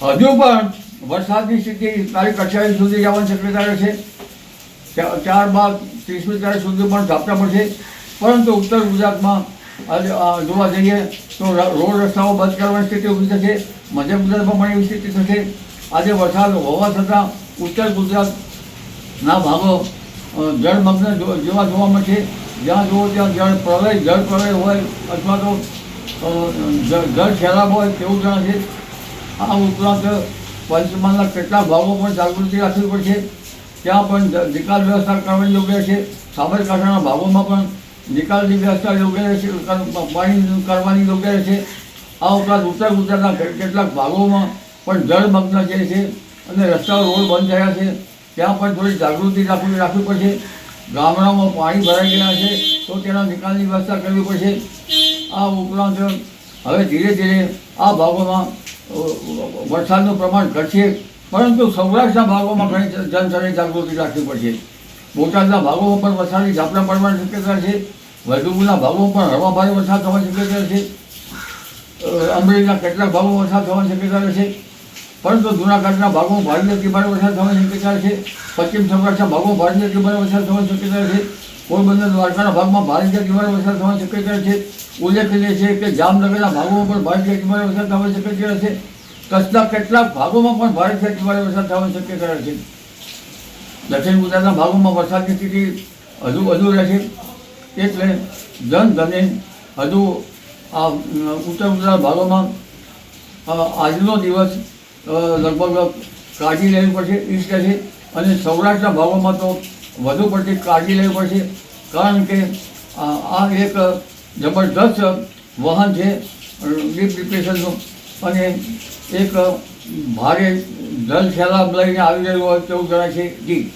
હજુ પણ વરસાદની સ્થિતિ તારીખ અઠ્યાવીસ સુધી જવાની શક્યતા ચાર બાદ ત્રીસમી તારીખ સુધી પણ ઝાપટા પડશે. પરંતુ ઉત્તર ગુજરાતમાં આજે જોવા જઈએ તો રોડ રસ્તાઓ બંધ કરવાની સ્થિતિ ઊભી થશે. મધ્ય ગુજરાતમાં પણ એવી સ્થિતિ થશે. આજે વરસાદ હોવા છતાં ઉત્તર ગુજરાતના ભાગો જળમગ્ન જેવા જોવા મળશે. જ્યાં જુઓ ત્યાં જળ પ્રલય જળ પ્રલય હોય અથવા તો જળ જળ હોય તેવું જણાશે. આ ઉપરાંત પંચમહાલના કેટલા ભાગો પણ જાગૃતિ રાખવી પડશે. ત્યાં પણ નિકાલ વ્યવસ્થા કરવાની યોગ્ય છે. સાબરકાંઠાના ભાગોમાં પણ નિકાલની વ્યવસ્થા યોગ્ય રહેશે. પાણી કરવાની યોગ્ય રહેશે. આ ઉપરાંત ઉત્તર ગુજરાતના કેટલાક ભાગોમાં પણ જળમગ્ન જે છે અને રસ્તાઓ રોડ બંધ થયા છે. ત્યાં પણ થોડી જાગૃતિ રાખવી રાખવી પડશે. ગામડામાં પાણી ભરાઈ ગયા છે, તો તેના નિકાલની વ્યવસ્થા કરવી પડશે. આ ઉપરાંત હવે ધીરે ધીરે આ ભાગોમાં વરસાદનું પ્રમાણ ઘટશે, પરંતુ સૌરાષ્ટ્રના ભાગોમાં ઘણી જનસરની જાગૃતિ રાખવી પડશે. બોટાદના ભાગોમાં પણ વરસાદની ઝાપટા પડવાની શક્યતા છે. વૈદુગુના ભાગોમાં પણ હળવા ભારે વરસાદ થવાની શક્યતા છે. અમરેલીના કેટલાક ભાગોમાં વરસાદ થવાની શક્યતા રહેશે. પરંતુ જૂનાગઢના ભાગોમાં ભારે અતિ ભારે વરસાદ થવાની શક્યતા છે. પશ્ચિમ સૌરાષ્ટ્રના ભાગોમાં ભારે અતિ ભારે વરસાદ થવાની શક્યતા છે. પોરબંદર દ્વારકાના ભાગમાં ભારે ભારે વરસાદ થવાની શક્યતા છે. ઉલ્લેખનીય છે કે જામનગરના ભાગોમાં પણ ભારે ભારે વરસાદ થવાની શક્યતા છે. કચ્છના કેટલાક ભાગોમાં પણ ભારે ભારે વરસાદ થવાની શક્યતા છે. દક્ષિણ ગુજરાતના ભાગોમાં વરસાદની સ્થિતિ હજુ વધુ રહેશે એટલે જન ધને હજુ આ ઉત્તર ગુજરાત ભાગોમાં આજનો દિવસ લગભગ કાળજી લેવી પડશે ઈસ્ટ છે. અને સૌરાષ્ટ્રના ભાગોમાં તો વધુ પડતી કાળજી લેવી પડશે. કારણ કે, આ એક જબરદસ્ત વાહન છે, ડીપ ડિપ્રેશનનું. અને એક ભારે જલ સૈલાબ લઈને આવી રહ્યું હોય તેવું જણાય છે. જી.